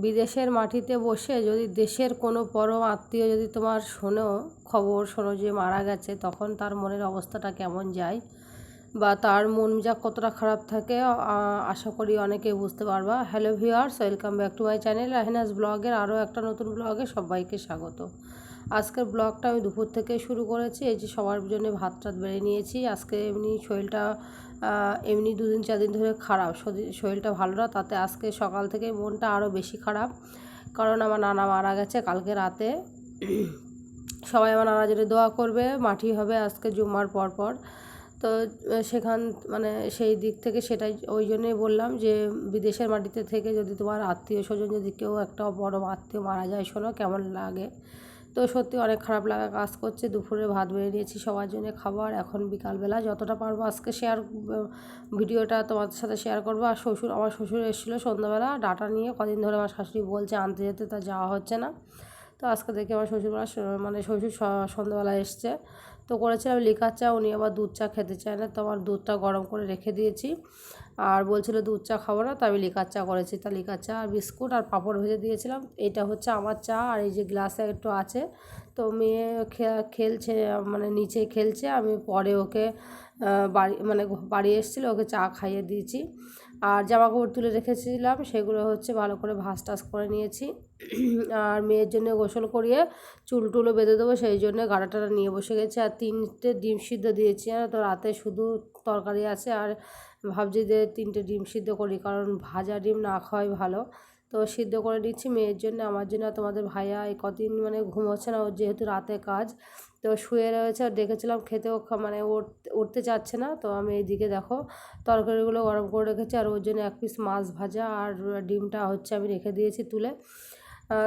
বিদেশের মাটিতে বসে যদি দেশের কোনো পরম আত্মীয় যদি তোমার শোনো, খবর শোনো যে মারা গেছে, তখন তার মনের অবস্থাটা কেমন যায়? বা তার মন যা কতটা খারাপ থাকে আশা করি অনেকে বুঝতে পারবা। Hello viewers welcome back to my channel Rahinas ব্লগের আরও একটা নতুন ব্লগে সবাইকে স্বাগত। আজকের ব্লগটা আমি দুপুর থেকে শুরু করেছি। এই যে সবার জন্য ভাত টাত বেড়ে নিয়েছি। আজকে এমনি শরীরটা এমনি দুদিন চার দিন ধরে খারাপ। শরীরটা ভালো না, তাতে আজকে সকাল থেকে মনটা আরও বেশি খারাপ। কারণ আমার নানা মারা গেছে কালকে রাতে। সবাই আমার নানা জন্য দোয়া করবে, মাটি হবে আজকে জুম্মার পর পর। তো, সেখান মানে সেই দিক থেকে সেটাই, ওই জন্যই বললাম যে, বিদেশের মাটিতে থেকে যদি তোমার আত্মীয় স্বজন, যদি কেউ একটা বড় আত্মীয় মারা যায়, শোনো কেমন লাগে। তো সত্যি অনেক খারাপ লাগা কাজ করছে। দুপুরে ভাত বেড়ে নিয়েছি সবার জন্য খাবার। এখন বিকালবেলা যতটা পারব আজকে শেয়ার ভিডিওটা তোমাদের সাথে শেয়ার করব। আর শ্বশুর, আমার শ্বশুর এসেছিল সন্ধ্যাবেলা ডাটা নিয়ে। কদিন ধরে আমার শাশুড়ি বলছে আনতে যেতে, তা যাওয়া হচ্ছে না। তো আজকে দেখে আমার শ্বশুরবেলা মানে শ্বশুর সন্ধ্যাবেলা এসছে। তো করেছিলাম লিকার চা, উনি আবার দুধ চা খেতে চায় না। তো আমার দুধটা গরম করে রেখে দিয়েছি। আর বলছিল, দুধ চা খাব না। তো আমি লিকার চা করেছি। তা লিকার চা আর বিস্কুট আর পাঁপড় ভেজে দিয়েছিলাম। এটা হচ্ছে আমার চা আর এই যে গ্লাসে একটু আছে। তো মেয়ে খেলছে মানে নিচে খেলছে। আমি পরে ওকে বাড়ি মানে বাড়ি এসেছিল, ওকে চা খাইয়ে দিয়েছি। আর জামা কাপড় তুলে রেখেছিলাম। সেগুলো হচ্ছে ভালো করে ভাস টাস করে নিয়েছি। আর মেয়ের জন্য গোসল করিয়ে চুল টুলো বেঁধে দেবো। সেই জন্য গাড়াটাটা নিয়ে বসে গেছে। আর তিনটে ডিম সিদ্ধ দিয়েছি। আর তো, রাতে শুধু তরকারি আছে আর ভাবছি যে তিনটে ডিম সিদ্ধ করি, কারণ ভাজা ডিম না খাওয়াই ভালো। তো সিদ্ধ করে নিচ্ছি মেয়ের জন্য, আমার জন্য। তোমাদের ভাইয়া এই কদিন মানে ঘুমোচ্ছে না, ওর যেহেতু রাতে কাজ। তো শুয়ে রয়েছে, আর দেখেছিলাম খেতেও মানে উঠতে চাচ্ছে না। তো আমি এইদিকে দেখো, তরকারিগুলো গরম করে রেখেছি। আর ওর জন্য এক পিস মাছ ভাজা আর ডিমটা হচ্ছে আমি রেখে দিয়েছি তুলে।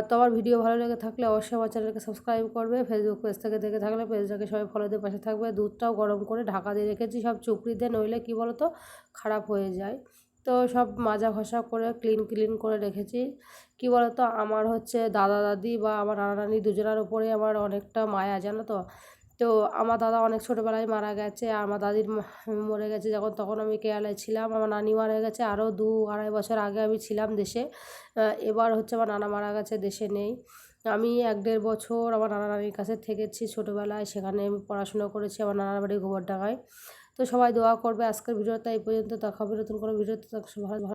তো আমার ভিডিও ভালো লেগে থাকলে অবশ্যই আমার চ্যানেলকে সাবস্ক্রাইব করবে ফেসবুক পেজ থেকে দেখে থাকলে পেজটাকে সবাই ফলো দিয়ে পাশে থাকবে। দুধটাও গরম করে ঢাকা দিয়ে রেখেছি, সব চুপড়িতে, নইলে কী বলো তো খারাপ হয়ে যায়। তো সব মাজা ঘষা করে ক্লিন ক্লিন করে রেখেছি। কি তো আমার হচ্ছে দাদা, দাদি বা আমার নানা নানি দুজনার ওপরে আমার অনেকটা মায়া, জানো তো? তো আমার দাদা অনেক ছোটোবেলায় মারা গেছে আমার দাদির মরে গেছে যখন, তখন আমি কেরালায় ছিলাম। আমার নানি মারা গেছে আরও দু আড়াই বছর আগে আমি ছিলাম দেশে। এবার হচ্ছে আমার নানা মারা গেছে, দেশে নেই। আমি এক দেড় বছর আমার নানা নানির কাছে থেকেছি ছোটোবেলায়, সেখানে আমি পড়াশুনো করেছি আমার নানার বাড়ি গোবরডাঙ্গায়। তো সবাই দোয়া করবে আজকের ভিডিওটা এই পর্যন্ত, দেখা নতুন কোনো ভিডিওতে ভালো